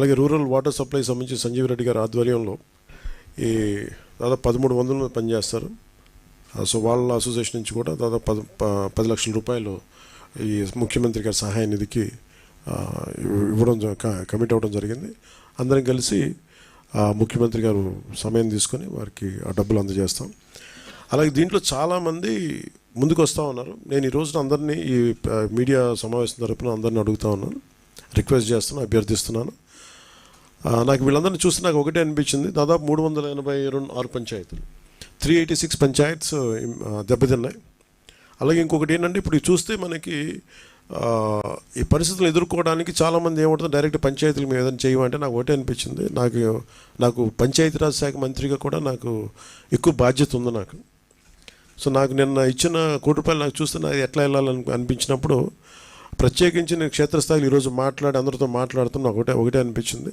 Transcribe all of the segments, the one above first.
అలాగే rural water supply సంబంధించి సంజీవ్ రెడ్డి గారి ఆధ్వర్యంలో ఈ దాదాపు పదమూడు వందలు పనిచేస్తారు. సో వాళ్ళ అసోసియేషన్ నుంచి కూడా దాదాపు పది ప- పది లక్షల రూపాయలు ఈ ముఖ్యమంత్రి గారి సహాయ నిధికి ఇవ్వడం జ- క- కమిట్ అవ్వడం జరిగింది. అందరం కలిసి ముఖ్యమంత్రి గారు సమయం తీసుకొని వారికి ఆ డబ్బులు అందజేస్తాం. అలాగే దీంట్లో చాలామంది ముందుకు వస్తూ ఉన్నారు. నేను ఈ రోజున అందరినీ ఈ మీడియా సమావేశం తరపున అందరిని అడుగుతా ఉన్నాను. రిక్వెస్ట్ చేస్తున్నాను అభ్యర్థిస్తున్నాను. నాకు వీళ్ళందరినీ చూస్తే నాకు ఒకటే అనిపించింది. దాదాపు మూడు వందల ఎనభై రెండు ఆరు పంచాయతీలు. త్రీ ఎయిటీ సిక్స్ పంచాయత్స్ దెబ్బతిన్నాయి. అలాగే ఇంకొకటి ఏంటంటే ఇప్పుడు చూస్తే మనకి ఈ పరిస్థితులు ఎదుర్కోవడానికి చాలామంది ఏమంటుంది డైరెక్ట్ పంచాయతీలు మేము ఏదైనా చేయమంటే నాకు ఒకటే అనిపించింది. నాకు నాకు పంచాయతీరాజ్ శాఖ మంత్రిగా కూడా నాకు ఎక్కువ బాధ్యత ఉంది నాకు. సో నాకు నిన్న ఇచ్చిన కోటి రూపాయలు నాకు చూస్తే నాకు ఎట్లా వెళ్ళాలని అనిపించినప్పుడు ప్రత్యేకించి నేను క్షేత్రస్థాయిలో ఈరోజు మాట్లాడి అందరితో మాట్లాడుతున్నా ఒకటే ఒకటే అనిపించింది.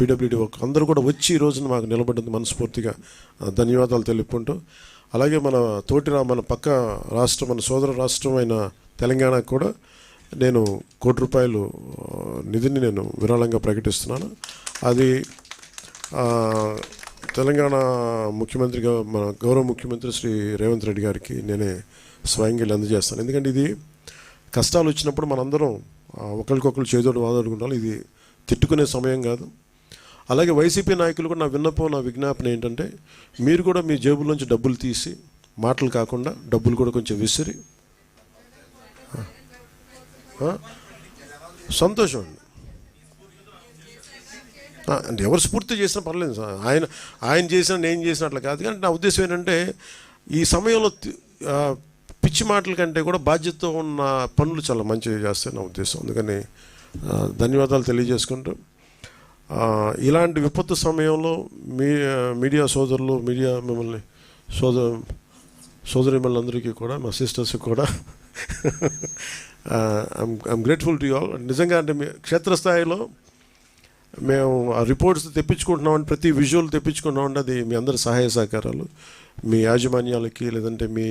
పీడబ్ల్యూడి వర్క్ అందరూ కూడా వచ్చి ఈ రోజున మాకు నిలబడింది మనస్ఫూర్తిగా. ధన్యవాదాలు తెలుపుకుంటూ. అలాగే మన తోటి మన పక్క రాష్ట్రం మన సోదర రాష్ట్రం అయిన తెలంగాణకు కూడా నేను కోటి రూపాయలు నిధిని నేను విరాళంగా ప్రకటిస్తున్నాను. అది తెలంగాణ ముఖ్యమంత్రిగా మన గౌరవ ముఖ్యమంత్రి శ్రీ రేవంత్ రెడ్డి గారికి నేనే స్వయంగా వెళ్ళి అందజేస్తాను. ఎందుకంటే ఇది కష్టాలు వచ్చినప్పుడు మనందరం ఒకరికొకరు చేదోడు వాదోడుకుంటాం ఇది తిట్టుకునే సమయం కాదు. అలాగే వైసీపీ నాయకులు కూడా నా విన్నపం నా విజ్ఞాపన ఏంటంటే మీరు కూడా మీ జేబులోంచి డబ్బులు తీసి మాటలు కాకుండా డబ్బులు కూడా కొంచెం విసిరి. సంతోషం అండి. అంటే ఎవరు స్ఫూర్తి చేసినా పర్లేదు. సార్ ఆయన ఆయన చేసినా నేను చేసిన అట్లా కాదు. కానీ నా ఉద్దేశం ఏంటంటే ఈ సమయంలో పిచ్చి మాటల కంటే కూడా బాధ్యతతో ఉన్న పనులు చాలా మంచిగా చేస్తాయి నా ఉద్దేశం. అందుకని ధన్యవాదాలు తెలియజేసుకుంటూ. ఇలాంటి విపత్తు సమయంలో మీ మీడియా సోదరులు మీడియా మిమ్మల్ని సోదరు సోదరి సోదరిమణులందరికీ కూడా మా సిస్టర్స్కి కూడా. I'm grateful to all. నిజంగా అంటే మీ క్షేత్రస్థాయిలో మేము ఆ రిపోర్ట్స్ తెప్పించుకుంటున్నామంటే ప్రతి విజువల్ తెప్పించుకుంటున్నామంటే అది మీ అందరి సహాయ సహకారాలు. మీ యాజమాన్యాలకి లేదంటే మీ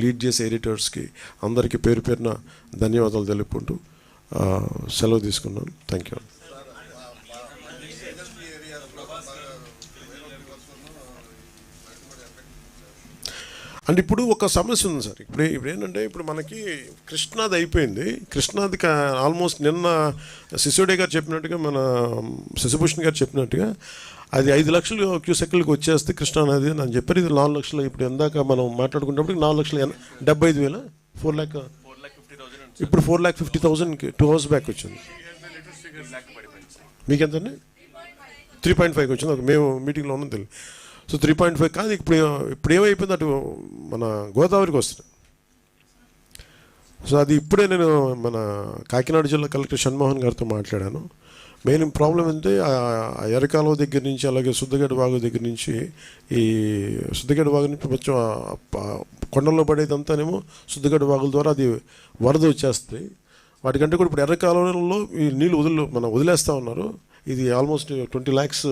లీడ్ చేసే ఎడిటర్స్కి అందరికీ పేరు పేరున ధన్యవాదాలు తెలుపుకుంటూ. సెలవు తీసుకున్నాను. థ్యాంక్ యూ అంటే ఇప్పుడు ఒక సమస్య ఉంది సార్. ఇప్పుడు ఇప్పుడు ఏంటంటే ఇప్పుడు మనకి కృష్ణాది అయిపోయింది. కృష్ణాది ఆల్మోస్ట్ నిన్న శిశుడే గారు చెప్పినట్టుగా మన శశిభూషణ్ గారు చెప్పినట్టుగా అది ఐదు లక్షలు క్యూసెక్లకు వచ్చేస్తే కృష్ణానది అని చెప్పారు. ఇది నాలుగు లక్షలు ఇప్పుడు ఎందాక మనం మాట్లాడుకున్నప్పుడు నాలుగు లక్షలు డెబ్బై ఐదు వేల? ఫోర్ ల్యాక్ ఇప్పుడు ఫోర్ ల్యాక్ ఫిఫ్టీ థౌసండ్కి టూ అవర్స్ బ్యాక్ వచ్చింది. మీకు ఎంతండి త్రీ పాయింట్ ఫైవ్కి వచ్చింది. ఒక మేము మీటింగ్లో ఉన్నాం తెలియదు సో త్రీ పాయింట్ ఫైవ్ కాదు ఇప్పుడు ఇప్పుడు ఏమైపోయింది అటు మన గోదావరికి వస్తుంది. సో అది ఇప్పుడే నేను మన కాకినాడ జిల్లా కలెక్టర్ షణ్మోహన్ గారితో మాట్లాడాను. మెయిన్ ప్రాబ్లం ఏంటంటే ఆ ఎరకాలువ దగ్గర నుంచి అలాగే శుద్ధగడ్డ వాగు దగ్గర నుంచి ఈ సుద్దగడ్డ వాగు నుంచి కొంచెం కొండల్లో పడేదంతానేమో శుద్ధగడ్డ వాగుల ద్వారా అది వరద వచ్చేస్తుంది వాటికంటే కూడా ఇప్పుడు ఎర్రకాలంలో ఈ నీళ్ళు వదిలి మన వదిలేస్తూ ఉన్నారు. ఇది ఆల్మోస్ట్ ట్వంటీ ల్యాక్స్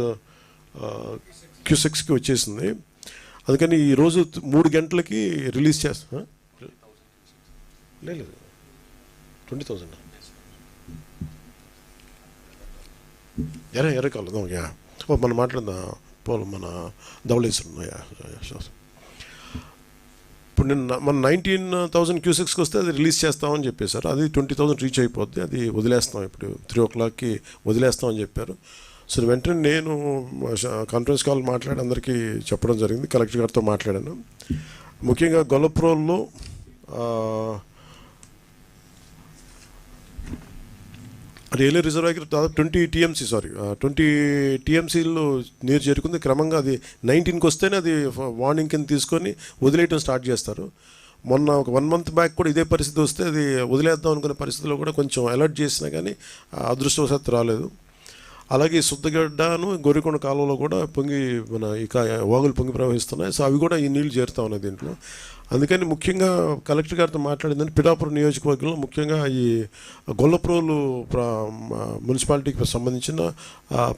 క్యూసెక్స్కి వచ్చేసింది. అందుకని ఈరోజు మూడు గంటలకి రిలీజ్ చేస్తా లేదు. Twenty thousand. ఎర్ర ఎర్రకాలం యా. ఓ మనం మాట్లాడదాం. పోలు మన ధవళేశ్వరం యా ఇప్పుడు నిన్న మన నైన్టీన్ థౌసండ్ క్యూసెక్స్కి వస్తే అది రిలీజ్ చేస్తామని చెప్పేశారు. అది ట్వంటీ థౌసండ్ రీచ్ అయిపోద్ది. అది వదిలేస్తాం ఇప్పుడు. త్రీ ఓ క్లాక్కి వదిలేస్తామని చెప్పారు. సో వెంటనే నేను కాన్ఫరెన్స్ కాల్ మాట్లాడి అందరికీ చెప్పడం జరిగింది. కలెక్టర్ గారితో మాట్లాడాను. ముఖ్యంగా గొల్లప్రోల్లో రైల్వే దగ్గర దాదాపు ట్వంటీ టీఎంసీ సారీ ట్వంటీ టీఎంసీలో నీరు చేరుకుంది. క్రమంగా అది నైన్టీన్కి వస్తేనే అది వార్నింగ్ కింద తీసుకొని వదిలేయటం స్టార్ట్ చేస్తారు. మొన్న ఒక వన్ మంత్ బ్యాక్ కూడా ఇదే పరిస్థితి వస్తే అది వదిలేద్దాం అనుకునే పరిస్థితిలో కూడా కొంచెం అలర్ట్ చేసినా కానీ అదృష్టవశాత్తు రాలేదు. అలాగే శుద్ధగడ్డను గోరికొండ కాలువలో కూడా పొంగి మన ఇక వాగులు పొంగి ప్రవహిస్తున్నాయి. సో అవి కూడా ఈ నీళ్ళు చేరుతా ఉన్నాయి దీంట్లో. అందుకని ముఖ్యంగా కలెక్టర్ గారితో మాట్లాడిందని పిఠాపురం నియోజకవర్గంలో ముఖ్యంగా ఈ గొల్లప్రోలు ప్ర- మున్సిపాలిటీకి సంబంధించిన